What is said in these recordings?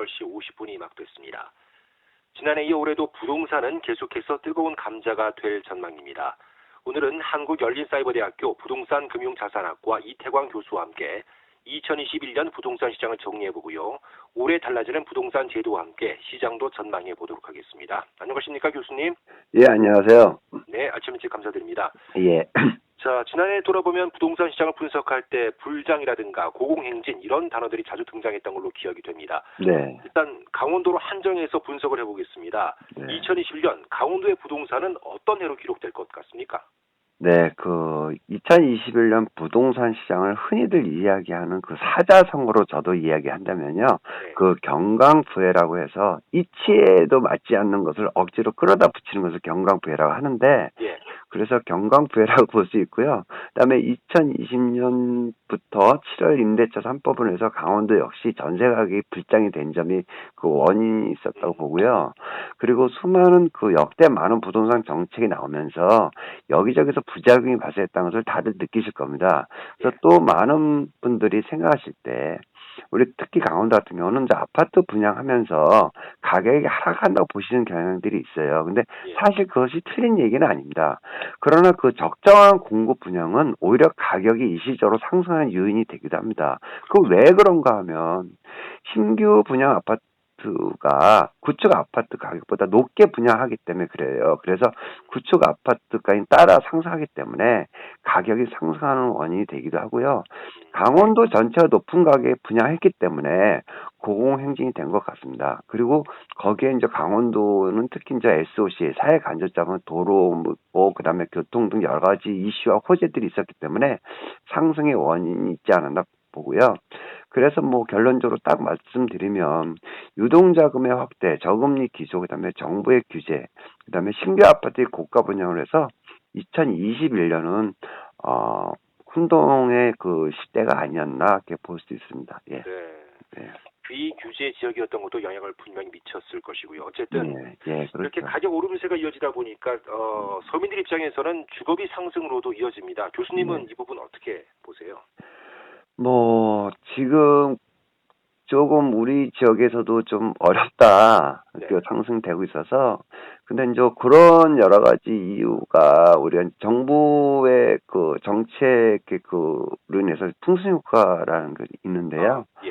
8시 50분이 막 됐습니다. 지난해 이어 올해도 부동산은 계속해서 뜨거운 감자가 될 전망입니다. 오늘은 한국열린사이버대학교 부동산금융자산학과 이태광 교수와 함께 2021년 부동산 시장을 정리해보고요. 올해 달라지는 부동산 제도와 함께 시장도 전망해 보도록 하겠습니다. 안녕하십니까 교수님? 예, 안녕하세요. 네, 아침 일찍 감사드립니다. 예. 자, 지난해 돌아보면 부동산 시장을 분석할 때 불장이라든가 고공행진 이런 단어들이 자주 등장했던 걸로 기억이 됩니다. 네. 일단 강원도로 한정해서 분석을 해보겠습니다. 네. 2021년 강원도의 부동산은 어떤 해로 기록될 것 같습니까? 네, 그 2021년 부동산 시장을 흔히들 이야기하는 그 사자성어로 저도 이야기한다면요. 네. 그 경강부회라고 해서 이치에도 맞지 않는 것을 억지로 끌어다 붙이는 것을 경강부회라고 하는데 예. 그래서 경강부회라고 볼 수 있고요. 그다음에 2020년부터 7월 임대차 3법을 해서 강원도 역시 전세 가격이 불장이 된 점이 그 원인이 있었다고 보고요. 그리고 수많은 그 역대 많은 부동산 정책이 나오면서 여기저기서 부작용이 발생했다는 것을 다들 느끼실 겁니다. 그래서 또 많은 분들이 생각하실 때 우리 특히 강원도 같은 경우는 이제 아파트 분양하면서 가격이 하락한다고 보시는 경향들이 있어요. 근데 예. 사실 그것이 틀린 얘기는 아닙니다. 그러나 그 적정한 공급 분양은 오히려 가격이 일시적으로 상승하는 요인이 되기도 합니다. 그 왜 그런가 하면 신규 분양 아파트 가 구축 아파트 가격보다 높게 분양하기 때문에 그래요. 그래서 구축 아파트가에 따라 상승하기 때문에 가격이 상승하는 원인이 되기도 하고요. 강원도 전체가 높은 가격에 분양했기 때문에 고공행진이 된 것 같습니다. 그리고 거기에 이제 강원도는 특히 이제 SOC 사회 간접자본 도로 뭐 그다음에 교통 등 여러 가지 이슈와 호재들이 있었기 때문에 상승의 원인이 있지 않았나 보고요. 그래서 뭐 결론적으로 딱 말씀드리면 유동자금의 확대, 저금리 기조, 그다음에 정부의 규제, 그다음에 신규 아파트의 고가 분양을 해서 2021년은 어 혼동의 그 시대가 아니었나 이렇게 볼 수 있습니다. 예. 네. 네. 비규제 지역이었던 것도 영향을 분명히 미쳤을 것이고요. 어쨌든 예, 예, 이렇게 그렇죠. 가격 오름세가 이어지다 보니까 어, 서민들 입장에서는 주거비 상승으로도 이어집니다. 교수님은 네. 이 부분 어떻게? 뭐 지금 조금 우리 지역에서도 좀 어렵다 네. 그 상승되고 있어서 근데 이제 그런 여러 가지 이유가 우리가 정부의 그 정책의 그로 인해서 풍선 효과라는 게 있는데요. 아, 예.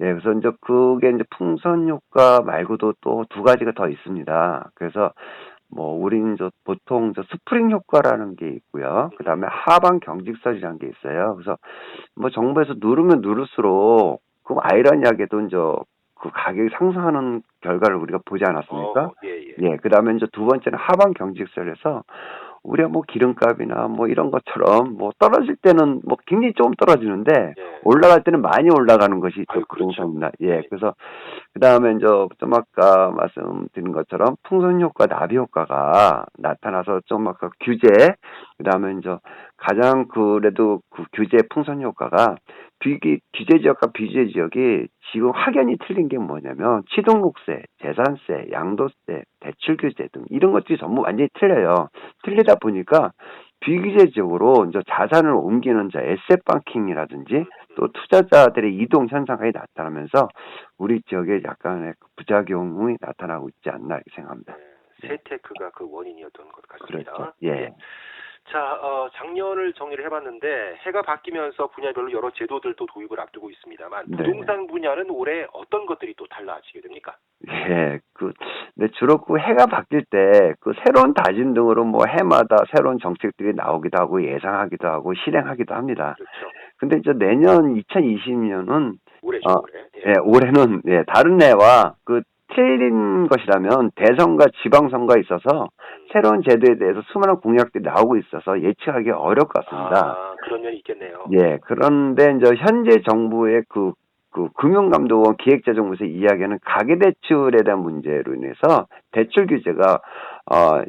예, 그래서 이제 그게 이제 풍선 효과 말고도 또 두 가지가 더 있습니다. 그래서 뭐 우리는 저 보통 저 스프링 효과라는 게 있고요. 그다음에 하방 경직설이라는 게 있어요. 그래서 뭐 정부에서 누르면 누를수록 그 아이러니하게도 이제 그 가격이 상승하는 결과를 우리가 보지 않았습니까? 어, 예, 예. 예, 그 다음에 이제 두 번째는 하방 경직설에서 우리가 뭐 기름값이나 뭐 이런 것처럼 뭐 떨어질 때는 뭐 굉장히 조금 떨어지는데 예. 올라갈 때는 많이 올라가는 것이 또 그렇죠. 부동산입니다. 예. 예, 그래서 그 다음에 이제 좀 아까 말씀드린 것처럼 풍선 효과, 나비 효과가 나타나서 좀 아까 규제, 그 다음에 이제 가장 그래도 그 규제 풍선 효과가 비기, 규제 지역과 비규제 지역이 지금 확연히 틀린 게 뭐냐면 취등록세, 재산세, 양도세, 규제 등 이런 것들이 전부 완전히 틀려요. 틀리다 보니까 비규제 지역으로 이제 자산을 옮기는 자 에셋 뱅킹이라든지 또 투자자들의 이동 현상이 나타나면서 우리 지역에 약간의 그 부작용이 나타나고 있지 않나 생각합니다. 네, 세테크가 그 원인이었던 것 같습니다. 그렇죠. 예. 자, 어, 작년을 정리를 해봤는데 해가 바뀌면서 분야별로 여러 제도들도 도입을 앞두고 있습니다만 네. 부동산 분야는 올해 어떤 것들이 또 달라지게 됩니까? 예, 그, 네, 주로 그 해가 바뀔 때, 그 새로운 다짐 등으로 뭐 해마다 새로운 정책들이 나오기도 하고 예상하기도 하고 실행하기도 합니다. 그렇죠. 근데 이제 내년 2020년은, 올해죠, 어, 올해. 예, 올해는, 예, 다른 해와 그 틀린 것이라면 대선과 지방선거가 있어서 새로운 제도에 대해서 수많은 공약들이 나오고 있어서 예측하기 어려울 것 같습니다. 아, 그런 면이 있겠네요. 예, 그런데 이제 현재 정부의 그, 그 금융감독원 기획재정부에서 이야기하는 가계대출에 대한 문제로 인해서 대출 규제가, 어,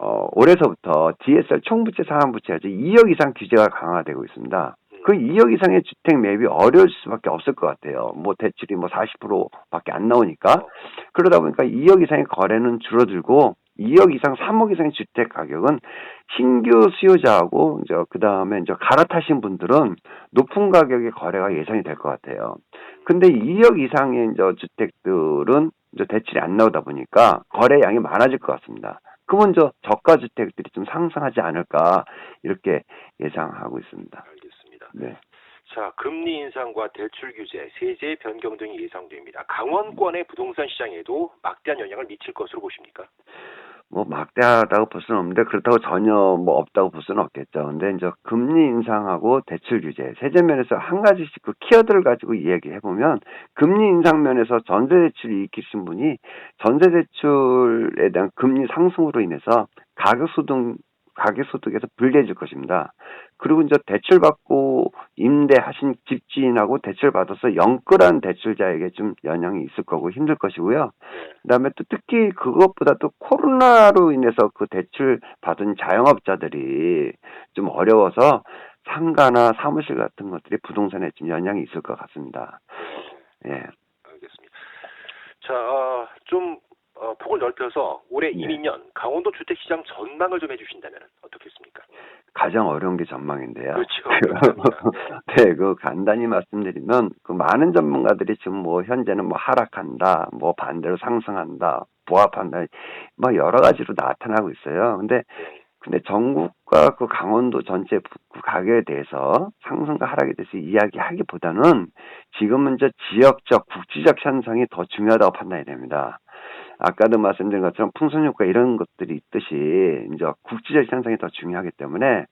어, 올해서부터 DSR 총부채 상한부채까지 2억 이상 규제가 강화되고 있습니다. 음, 그 2억 이상의 주택 매입이 어려울 수밖에 없을 것 같아요. 뭐 대출이 뭐 40%밖에 안 나오니까. 그러다 보니까 2억 이상의 거래는 줄어들고 2억 이상, 3억 이상의 주택 가격은 신규 수요자하고 이제 그 다음에 이제 갈아타신 분들은 높은 가격의 거래가 예상이 될 것 같아요. 근데 2억 이상의 이제 주택들은 이제 대출이 안 나오다 보니까 거래량이 많아질 것 같습니다. 그러면 저 저가 주택들이 좀 상승하지 않을까 이렇게 예상하고 있습니다. 알겠습니다. 네. 자, 금리 인상과 대출 규제, 세제 변경 등이 예상됩니다. 강원권의 부동산 시장에도 막대한 영향을 미칠 것으로 보십니까? 뭐 막대하다고 볼 수는 없는데 그렇다고 전혀 뭐 없다고 볼 수는 없겠죠. 근데 이제 금리 인상하고 대출 규제, 세제 면에서 한 가지씩 그 키워드를 가지고 이야기해 보면 금리 인상 면에서 전세 대출 이 익히신 분이 전세 대출에 대한 금리 상승으로 인해서 가격 소득 가격 소득에서 불리해질 것입니다. 그리고 이제 대출 받고 임대하신 집주인하고 대출 받아서 영끌한 대출자에게 좀 영향이 있을 거고 힘들 것이고요. 네. 그다음에 또 특히 그것보다 또 코로나로 인해서 그 대출 받은 자영업자들이 좀 어려워서 상가나 사무실 같은 것들이 부동산에 좀 영향이 있을 것 같습니다. 예. 알겠습니다. 자, 어, 좀 어, 폭을 넓혀서 올해 네. 이민년 강원도 주택시장 전망을 좀 해주신다면 어떻겠습니까? 가장 어려운 게 전망인데요. 그렇죠. 네, 그 간단히 말씀드리면 그 많은 전문가들이 지금 뭐 현재는 뭐 하락한다, 뭐 반대로 상승한다, 부합한다, 뭐 여러 가지로 나타나고 있어요. 근데 네. 근데 전국과 그 강원도 전체 부- 그 가격에 대해서 상승과 하락에 대해서 이야기하기보다는 지금은 이제 지역적, 국지적 현상이 더 중요하다고 판단이 됩니다. 아까도 말씀드린 것처럼 풍선 효과 이런 것들이 있듯이 이제 국지적 현상이 더 중요하기 때문에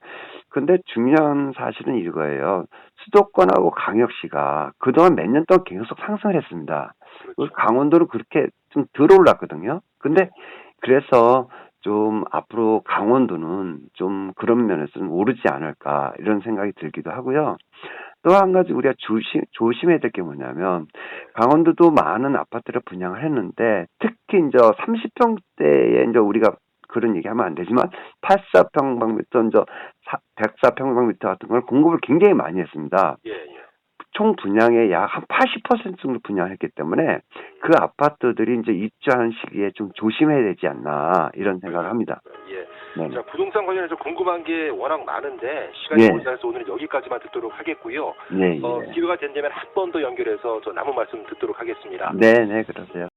근데 중요한 사실은 이거예요. 수도권하고 광역시가 그동안 몇 년 동안 계속 상승을 했습니다. 그렇죠. 강원도는 그렇게 좀덜 올랐거든요. 근데 그래서 좀 앞으로 강원도는 좀 그런 면에서는 오르지 않을까 이런 생각이 들기도 하고요. 또 한 가지 우리가 조심, 조심해야 될 게 뭐냐면 강원도도 많은 아파트를 분양을 했는데 특히 이제 30평대에 이제 우리가 그런 얘기 하면 안 되지만 84평방미터, 이제 104평방미터 같은 걸 공급을 굉장히 많이 했습니다. 예, 예. 총 분양의 약 한 80% 정도 분양했기 때문에 그 아파트들이 이제 입주하는 시기에 좀 조심해야 되지 않나 이런 생각을 합니다. 예. 네. 자, 부동산 관련해서 궁금한 게 워낙 많은데 시간이 예. 모자라서 오늘은 여기까지만 듣도록 하겠고요. 네, 어, 예. 기회가 된다면 한 번 더 연결해서 저 남은 말씀 듣도록 하겠습니다. 네, 네, 그러세요.